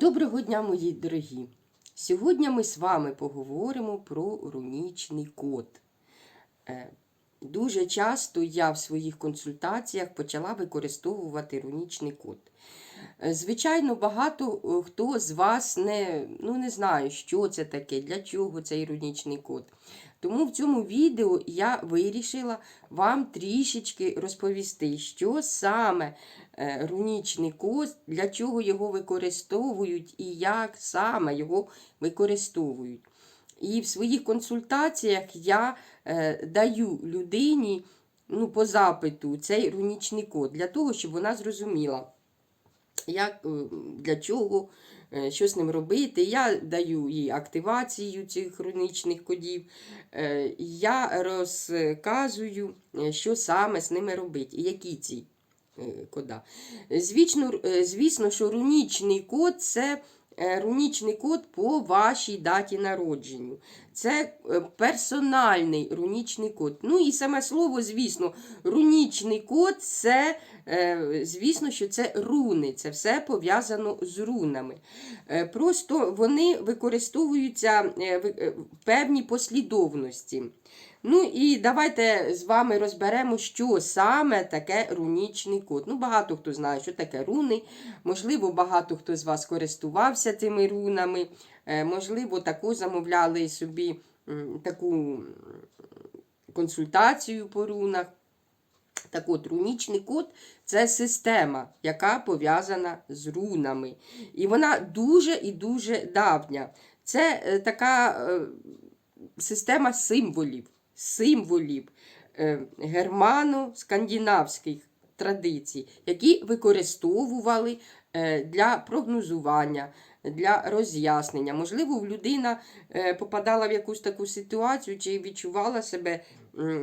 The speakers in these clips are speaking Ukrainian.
Доброго дня, мої дорогі! Сьогодні ми з вами поговоримо про рунічний код. Е, Дуже часто я в своїх консультаціях почала використовувати рунічний код. Е, Звичайно, багато е, хто з вас не, ну, не знає, що це таке, для чого цей рунічний код. Тому в цьому відео я вирішила вам трішечки розповісти, що саме е, рунічний код, для чого його використовують і як саме його використовують. І в своїх консультаціях я е, даю людині ну, по запиту цей рунічний код для того, щоб вона зрозуміла, як, е, для чого, е, що з ним робити. Я даю їй активацію цих рунічних кодів. Е, Я розказую, що саме з ними робити які ці кода. Звісно, звісно, що рунічний код це рунічний код по вашій даті народження. Це е, персональний рунічний код. Ну і саме слово, звісно, рунічний код це, е, звісно, що це руни. Це все пов'язано з рунами. Е, Просто вони використовуються е, е, в певній послідовності. Ну і давайте з вами розберемо, що саме таке рунічний код. Ну, багато хто знає, що таке руни. Можливо, багато хто з вас користувався цими рунами. Е, Можливо, також замовляли собі таку консультацію по рунах. Так от, рунічний код це система, яка пов'язана з рунами. І вона дуже і дуже давня. Це е, така е, система символів, символів е, германо-скандинавських традицій, які використовували е, для прогнозування, для роз'яснення. Можливо, людина е, попадала в якусь таку ситуацію чи відчувала себе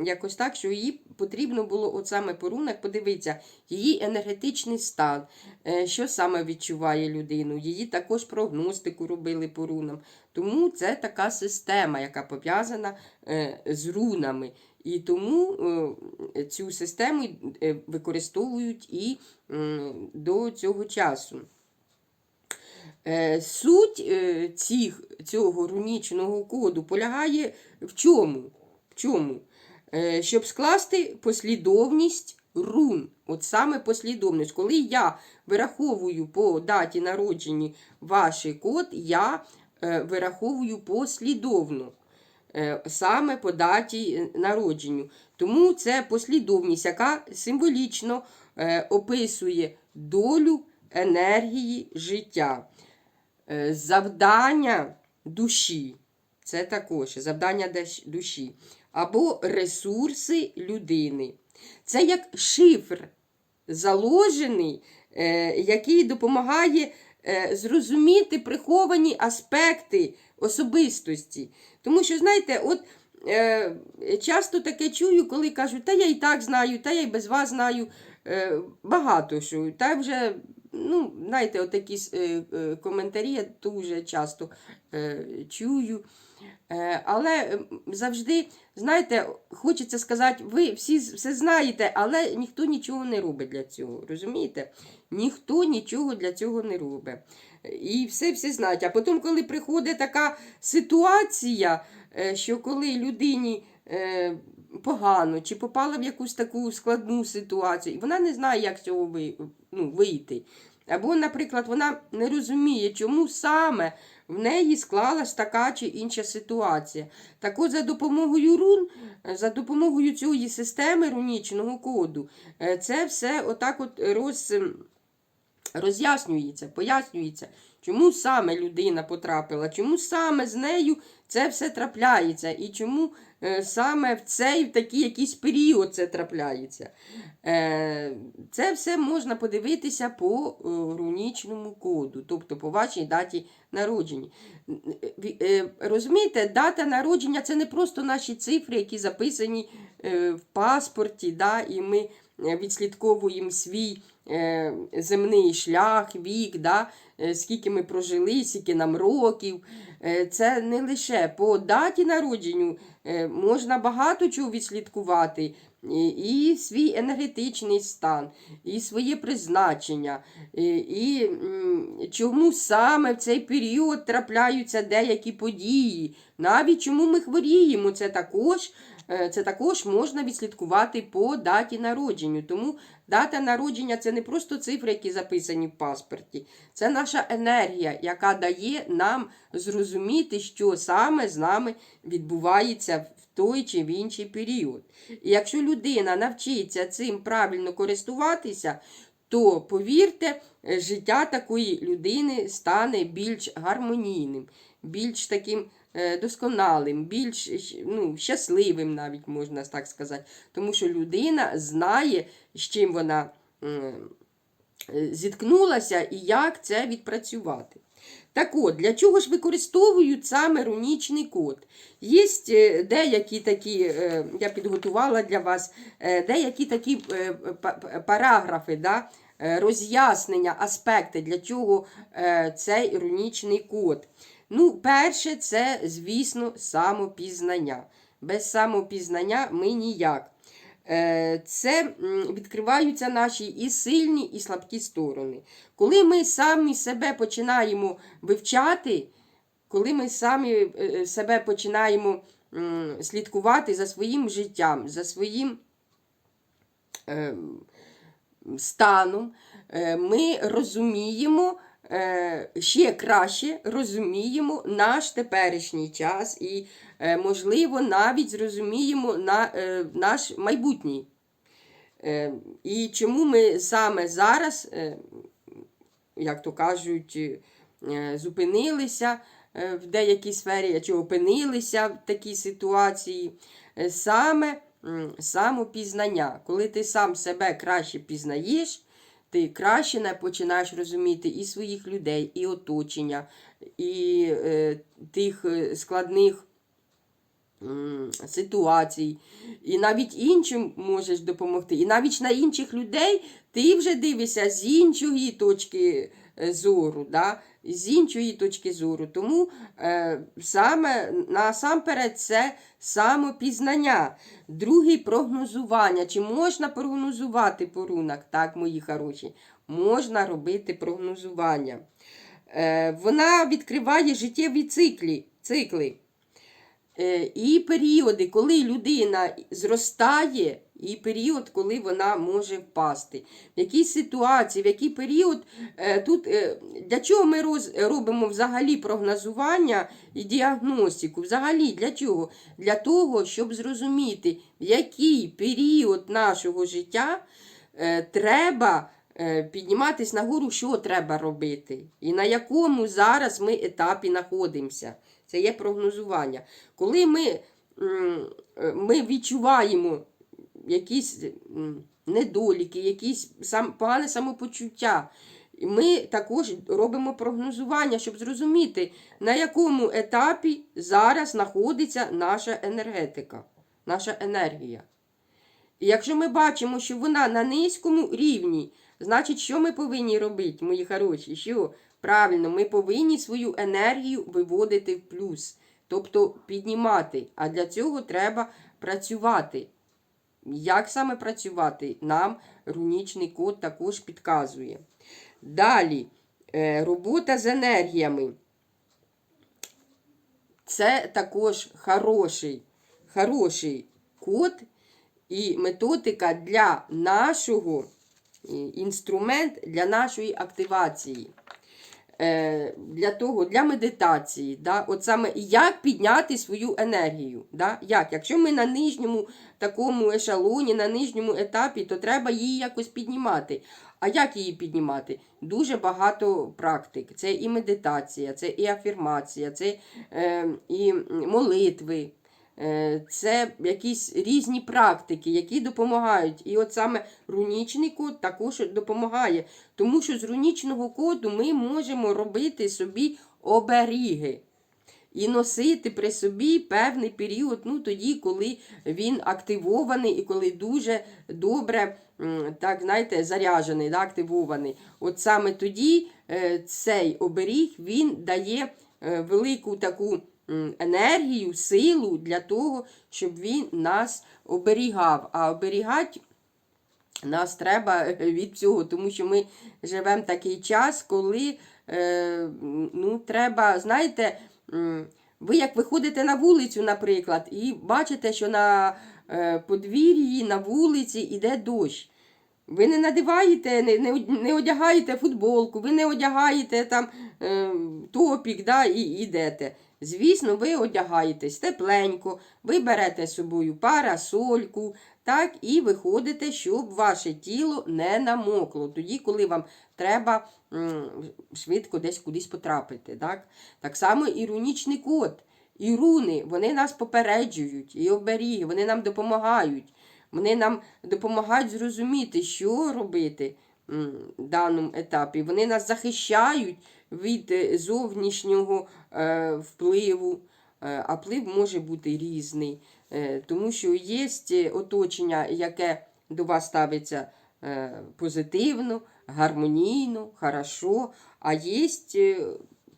якось так, що їй потрібно було от саме по рунах подивитися її енергетичний стан, е, що саме відчуває людину. Її також прогностику робили по рунам. Тому це така система, яка пов'язана е, з рунами. І тому е, цю систему використовують і до цього часу. Суть цих, цього рунічного коду полягає в чому? В чому? Е, Щоб скласти послідовність рун. От саме послідовність. Коли я вираховую по даті народження ваш код, я е, вираховую послідовно. Е, Саме по даті народження. Тому це послідовність, яка символічно описує долю енергії життя. Завдання душі. Це також завдання душі. Або ресурси людини. Це як шифр заложений, е, який допомагає е, зрозуміти приховані аспекти особистості. Тому що, знаєте, от е, часто таке чую, коли кажуть, та я і так знаю, та я і без вас знаю. Багато що. Та вже, ну, знаєте, отакі е, е, коментарі я дуже часто е, чую. Але завжди, знаєте, хочеться сказати, ви всі все знаєте, але ніхто нічого не робить для цього. Розумієте? Ніхто нічого для цього не робить. І все всі знають. А потім, коли приходить така ситуація, що коли людині погано чи попала в якусь таку складну ситуацію, і вона не знає, як з цього ну, вийти. Або, наприклад, вона не розуміє, чому саме в неї склалась така чи інша ситуація. Так от за допомогою рун, за допомогою цієї системи рунічного коду, е, це все отак от роз, роз'яснюється, пояснюється, чому саме людина потрапила, чому саме з нею це все трапляється, і чому е, саме в цей в такий якийсь період це трапляється. Е, це все можна подивитися по е, рунічному коду, тобто по вашій даті народження. Розумієте, дата народження це не просто наші цифри, які записані в паспорті, да, і ми відслідковуємо свій земний шлях, вік, да, е, скільки ми прожили, скільки нам років. Е, Це не лише по даті народженню е, можна багато чого відслідкувати. І, свій енергетичний стан, і своє призначення, і, чому саме в цей період трапляються деякі події, навіть чому ми хворіємо, це також, е, це також можна відслідкувати по даті народженню. Тому дата народження це не просто цифри, які записані в паспорті, це наша енергія, яка дає нам зрозуміти, що саме з нами відбувається в той чи в інший період. І якщо людина навчиться цим правильно користуватися, то повірте, е, життя такої людини стане більш гармонійним, більш таким е, досконалим, більш ну, щасливим, навіть можна так сказати. Тому що людина знає, з чим вона е, зіткнулася і як це відпрацювати. Так от, для чого ж використовують саме рунічний код? Є е, деякі такі, е, я підготувала для вас, е, деякі такі е, па- па- параграфи, да, е, роз'яснення, аспекти, для чого е, цей рунічний код. Ну, перше, це, звісно, самопізнання. Без самопізнання ми ніяк. Е, Це відкриваються наші і сильні, і слабкі сторони. Коли ми самі себе починаємо вивчати, коли ми самі е, себе починаємо слідкувати за своїм життям, за своїм е, станом, е, ми розуміємо, ще краще розуміємо наш теперішній час і, е, можливо, навіть зрозуміємо е, наш майбутній. Е, І чому ми саме зараз, е, як то кажуть, е, зупинилися е, в деякій сфері, чи опинилися в такій ситуації, Е, саме самопізнання. Коли ти сам себе краще пізнаєш, ти краще починаєш розуміти і своїх людей, і оточення, і е, тих е, складних ситуацій, і навіть іншим можеш допомогти. І навіть на інших людей ти вже дивишся з іншої точки е, зору. Да? З іншої точки зору. Тому е, саме насамперед це самопізнання. Другий прогнозування. Чи можна прогнозувати по рунах? Так, мої хороші, можна робити прогнозування. Е, вона відкриває життєві циклі, цикли. Е, і періоди, коли людина зростає, і період, коли вона може впасти. В якій ситуації, в який період е, тут е, для чого ми роз, робимо взагалі прогнозування і діагностику? Взагалі для чого? Для того, щоб зрозуміти, в який період нашого життя треба підніматись нагору, що треба робити, і на якому зараз ми етапі знаходимося. Це є прогнозування. Коли ми, е, ми відчуваємо якісь недоліки, якісь сам, погане самопочуття, ми також робимо прогнозування, щоб зрозуміти, на якому етапі зараз знаходиться наша енергетика, наша енергія. І якщо ми бачимо, що вона на низькому рівні, значить, що ми повинні робити, мої хороші? Що? Правильно, ми повинні свою енергію виводити в плюс, тобто піднімати. А для цього треба працювати. Як саме працювати, нам рунічний код також підказує. Далі, е, робота з енергіями. Це також хороший, хороший код і методика для нашого е, інструмент для нашої активації. Е, Для того, для медитації. Да? От саме як підняти свою енергію. Да? Як? Якщо ми на нижньому такому ешелоні, на нижньому етапі, то треба її якось піднімати. А як її піднімати? Дуже багато практик. Це і медитація, це і афірмація, це е, і молитви. Е, Це якісь різні практики, які допомагають. І от саме рунічний код також допомагає. Тому що з рунічного коду ми можемо робити собі оберіги. і носити при собі певний період, ну тоді, коли він активований і коли дуже добре, так знаєте, заряджений, да, активований. От саме тоді е, цей оберіг він дає е, велику таку енергію, силу для того, щоб він нас оберігав. А оберігати нас треба від цього, тому що ми живемо такий час, коли е, ну, треба, знаєте, ви як виходите на вулицю, наприклад, і бачите, що на е, подвір'ї, на вулиці йде дощ. Ви не надіваєте, не, не, не одягаєте футболку, ви не одягаєте там е, топік да, і йдете. Звісно, ви одягаєтесь тепленько, ви берете з собою парасольку, так, і виходите, щоб ваше тіло не намокло. Тоді, коли вам треба швидко десь кудись потрапити. Так, так само і рунічний код. І руни, вони нас попереджують, і оберіги, вони нам допомагають. Вони нам допомагають зрозуміти, що робити даному етапі. Вони нас захищають від е, зовнішнього е, впливу, Е, а вплив може бути різний, тому що є оточення, яке до вас ставиться позитивно, гармонійно, хорошо, а є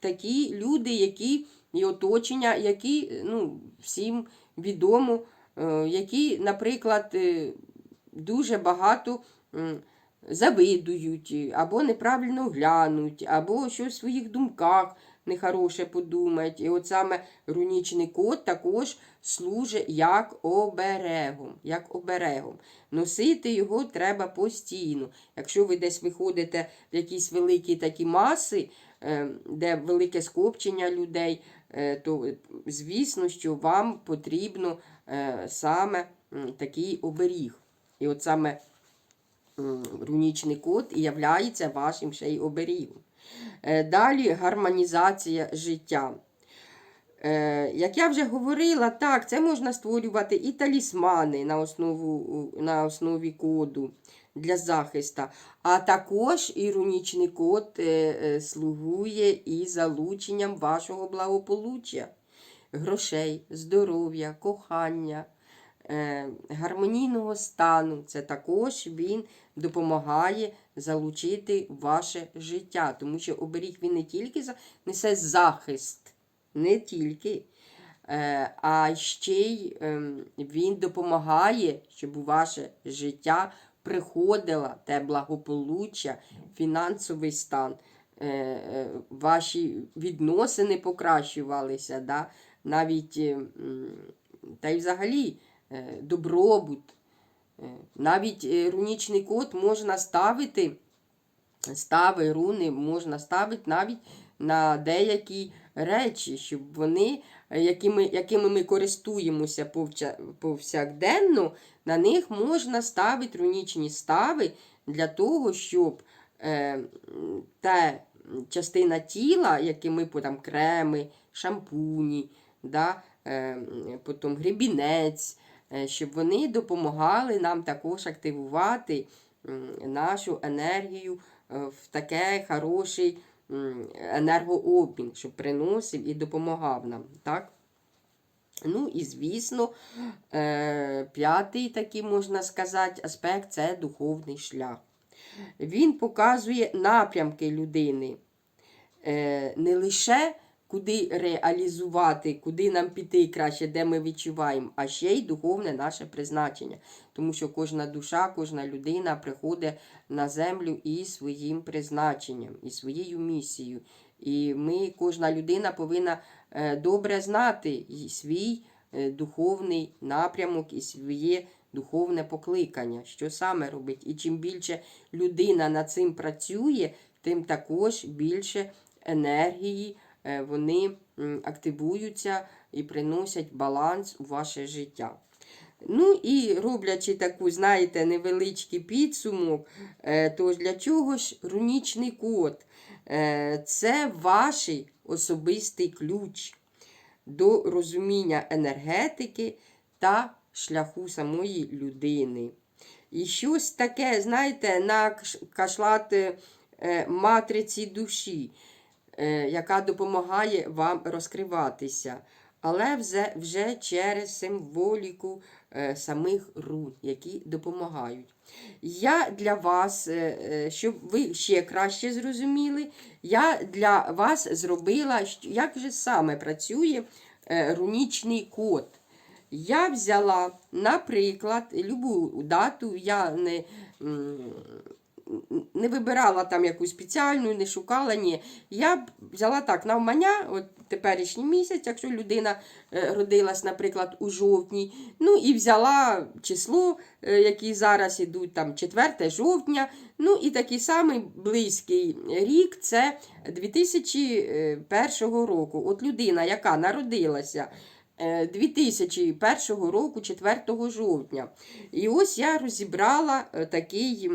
такі люди, які і оточення, які ну, всім відомо, які, наприклад, дуже багато завидують, або неправильно глянуть, або щось в своїх думках нехороше подумають. І от саме рунічний код також служить як оберегом. Як оберегом. Носити його треба постійно. Якщо ви десь виходите в якісь великі такі маси, е, де велике скопчення людей, е, то звісно, що вам потрібно е, саме такий оберіг. І от саме рунічний код і являється вашим ще й оберігом. Е, Далі гармонізація життя. Е, Як я вже говорила, так, це можна створювати і талісмани на, основу, на основі коду для захисту. А також іронічний код е, слугує і залученням вашого благополуччя, грошей, здоров'я, кохання, гармонійного стану. Це також він допомагає залучити ваше життя, тому що оберіг він не тільки несе захист, не тільки, е, а ще й ем, він допомагає, щоб у ваше життя приходило те благополуччя, фінансовий стан, е, е, ваші відносини покращувалися, да? навіть е, та й взагалі е, добробут. Е, Навіть е, рунічний код можна ставити, стави, руни можна ставити навіть на деякі речі, щоб вони, е, якими, якими ми користуємося повсякденно, на них можна ставити рунічні стави для того, щоб е, та частина тіла, які ми там креми, шампуні, да, е, потім гребінець, е, щоб вони допомагали нам також активувати нашу енергію е, в таке хороший енергообмін, щоб приносив і допомагав нам. Так? Ну і звісно, е, п'ятий такий можна сказати аспект це духовний шлях. Він показує напрямки людини. Е, не лише куди реалізувати, куди нам піти краще, де ми відчуваємо, а ще й духовне наше призначення. Тому що кожна душа, кожна людина приходить на землю із своїм призначенням, і своєю місією. І ми, кожна людина повинна е, добре знати свій е, духовний напрямок і своє духовне покликання, що саме робить. І чим більше людина над цим працює, тим також більше енергії вони активуються і приносять баланс у ваше життя. Ну і роблячи таку, знаєте, невеличкий підсумок, е, то для чого ж рунічний код? Е, Це ваш особистий ключ до розуміння енергетики та шляху самої людини. І щось таке, знаєте, на кш- кашлат е, матриці душі. Е, яка допомагає вам розкриватися. Але вже, вже через символіку е, самих рун, які допомагають. Я для вас, е, щоб ви ще краще зрозуміли, я для вас зробила, як же саме працює рунічний код. Я взяла, наприклад, любу дату, я не, не вибирала там якусь спеціальну, не шукала, ні. Я взяла так, навмання, от теперішній місяць, якщо людина е, родилась, наприклад, у жовтні, ну і взяла число, е, які зараз ідуть, там 4 жовтня, ну і такий самий близький рік це 2001 року. От людина, яка народилася е, 2001 року, 4 жовтня. І ось я розібрала е, такий.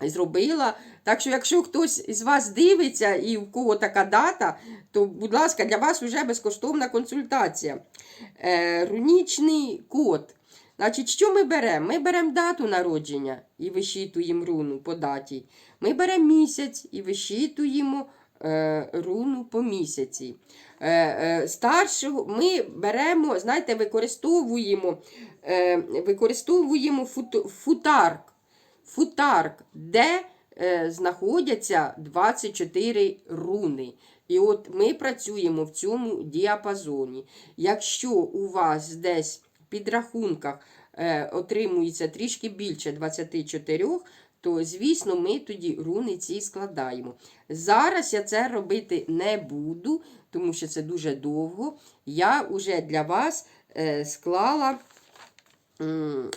Зробила. Так що, якщо хтось із вас дивиться і в кого така дата, то, будь ласка, для вас вже безкоштовна консультація. Е, рунічний код. Значить, що ми беремо? Ми беремо дату народження і вищитуємо руну по даті. Ми беремо місяць і вищитуємо е, руну по місяці. Е, е, старшого ми беремо, знаєте, використовуємо, е, використовуємо фут, футарк футарк, де е, знаходяться 24 руни. І от ми працюємо в цьому діапазоні. Якщо у вас десь в підрахунках е, отримується трішки більше 24, то, звісно, ми тоді руни ці складаємо. Зараз я це робити не буду, тому що це дуже довго. Я вже для вас е, склала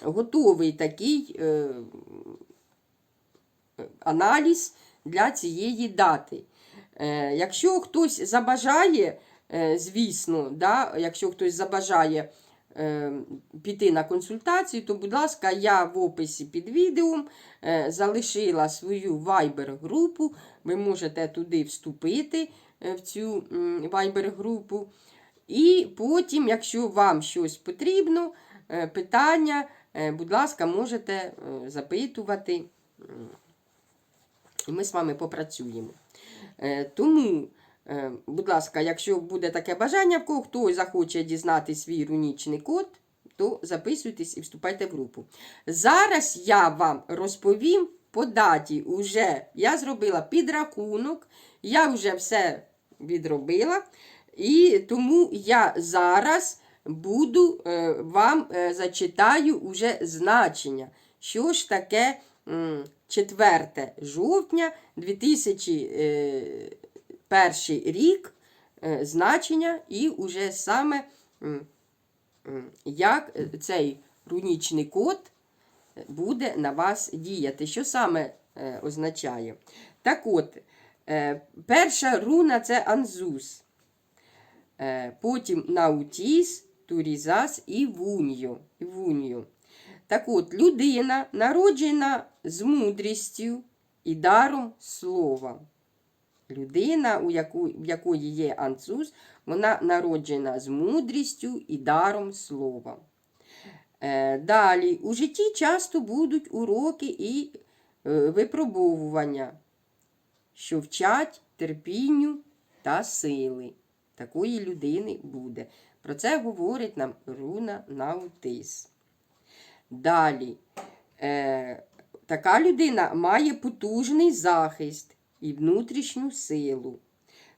готовий такий е, аналіз для цієї дати. Е, якщо хтось забажає, е, звісно, да, якщо хтось забажає е, піти на консультацію, то, будь ласка, я в описі під відео залишила свою Viber-групу. Ви можете туди вступити в цю Viber-групу. І потім, якщо вам щось потрібно, питання, будь ласка, можете запитувати. І ми з вами попрацюємо. Е, Тому, е, будь ласка, якщо буде таке бажання, в кого хто захоче дізнати свій рунічний код, то записуйтесь і вступайте в групу. Зараз я вам розповім по даті. Уже я зробила підрахунок, я вже все відробила. І тому я зараз буду е, вам зачитаю уже значення. Що ж таке 4 жовтня 2001 рік е, значення, і уже саме як е, цей рунічний код буде на вас діяти. Що саме е, означає? Так от, е, перша руна це анзус. Е, потім наутіс, турізас і вуньо. Так от, людина народжена з мудрістю і даром слова. Людина, у в якої є анцуз, вона народжена з мудрістю і даром слова. Е, далі, у житті часто будуть уроки і е, випробовування, що вчать терпінню та сили. Такої людини буде. Про це говорить нам руна Наутис. Далі. Е, така людина має потужний захист і внутрішню силу,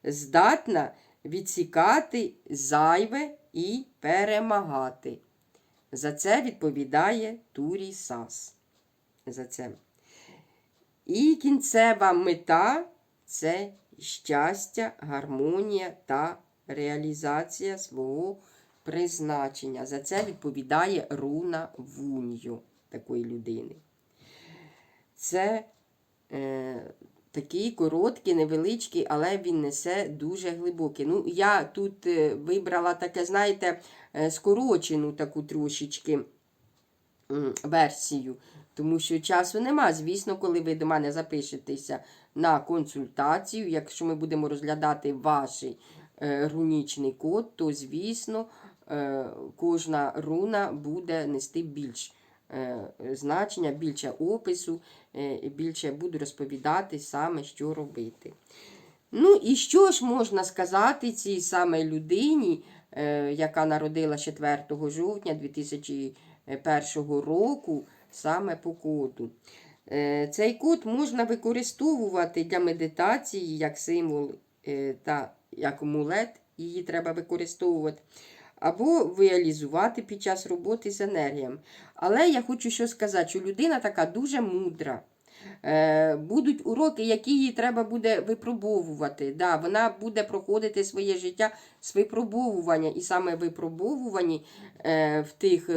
здатна відсікати зайве і перемагати. За це відповідає Турі Сас. За це. І кінцева мета це щастя, гармонія та реалізація свого призначення. За це відповідає руна Вуньо такої людини. Це е, такий короткий, невеличкий, але він несе дуже глибокий. Ну, я тут е, вибрала таке, знаєте, е, скорочену таку трошечки версію, тому що часу нема. Звісно, коли ви до мене запишетеся на консультацію, якщо ми будемо розглядати ваш е, рунічний код, то, звісно, кожна руна буде нести більш е, значення, більше опису, е, більше буду розповідати саме, що робити. Ну і що ж можна сказати цій саме людині, е, яка народила 4 жовтня 2001 року, саме по коду? Е, Цей код можна використовувати для медитації як символ е, та як амулет, її треба використовувати, або реалізувати під час роботи з енергіями. Але я хочу що сказати, що людина така дуже мудра. Е, Будуть уроки, які їй треба буде випробовувати. Да, вона буде проходити своє життя з випробовування, і саме випробовувані е, в тих,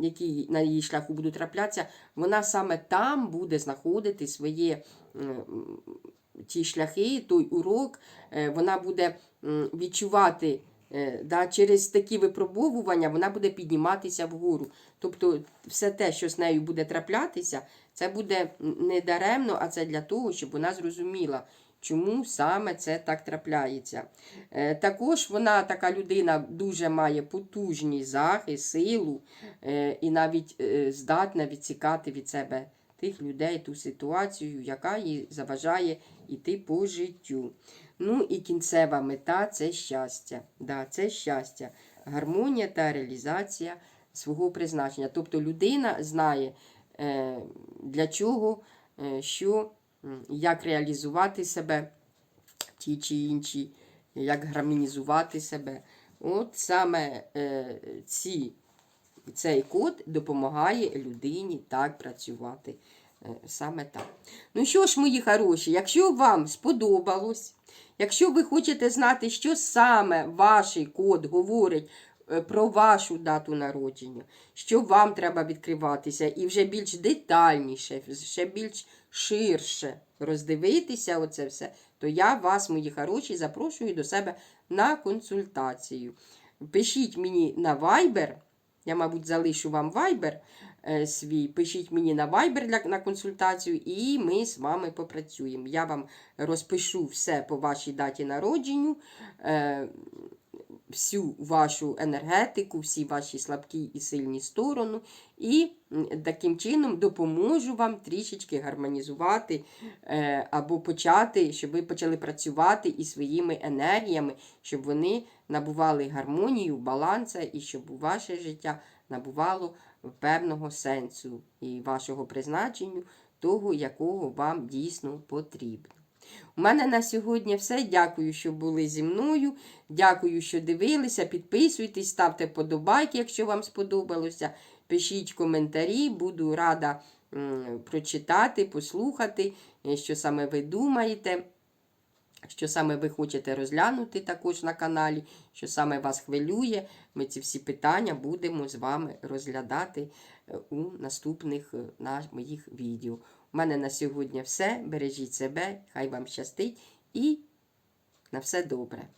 які на її шляху будуть траплятися, вона саме там буде знаходити своє ті шляхи, той урок, е, вона буде відчувати. Е, Да, через такі випробовування вона буде підніматися вгору. Тобто все те, що з нею буде траплятися, це буде не даремно, а це для того, щоб вона зрозуміла, чому саме це так трапляється. Е, Також вона, така людина, дуже має потужний захист, силу е, і навіть здатна відсікати від себе тих людей, ту ситуацію, яка їй заважає йти по життю. Ну і кінцева мета це щастя. Да, це щастя, гармонія та реалізація свого призначення. Тобто людина знає, е, для чого, е, що, як реалізувати себе, ті чи інші, як гармонізувати себе. От саме е, цей код допомагає людині так працювати. Е, Саме так. Ну що ж, мої хороші, якщо вам сподобалось, якщо ви хочете знати, що саме ваш код говорить е, про вашу дату народження, що вам треба відкриватися, і вже більш детальніше, ще більш ширше роздивитися оце все, то я вас, мої хороші, запрошую до себе на консультацію. Пишіть мені на Viber, я, мабуть, залишу вам е, свій. Пишіть мені на вайбер на консультацію, і ми з вами попрацюємо. Я вам розпишу все по вашій даті народженню, е, всю вашу енергетику, всі ваші слабкі і сильні сторони, і таким чином допоможу вам трішечки гармонізувати е, або почати, щоб ви почали працювати із своїми енергіями, щоб вони набували гармонію, баланса, і щоб ваше життя набувало певного сенсу і вашого призначенню, того, якого вам дійсно потрібно. У мене на сьогодні все. Дякую, що були зі мною. Дякую, що дивилися. Підписуйтесь, ставте подобайки, якщо вам сподобалося. Пишіть коментарі, буду рада прочитати, послухати, е, що саме ви думаєте. Що саме ви хочете розглянути також на каналі, що саме вас хвилює, ми ці всі питання будемо з вами розглядати е, у наступних е, на моїх відео. У мене на сьогодні все. Бережіть себе, хай вам щастить і на все добре.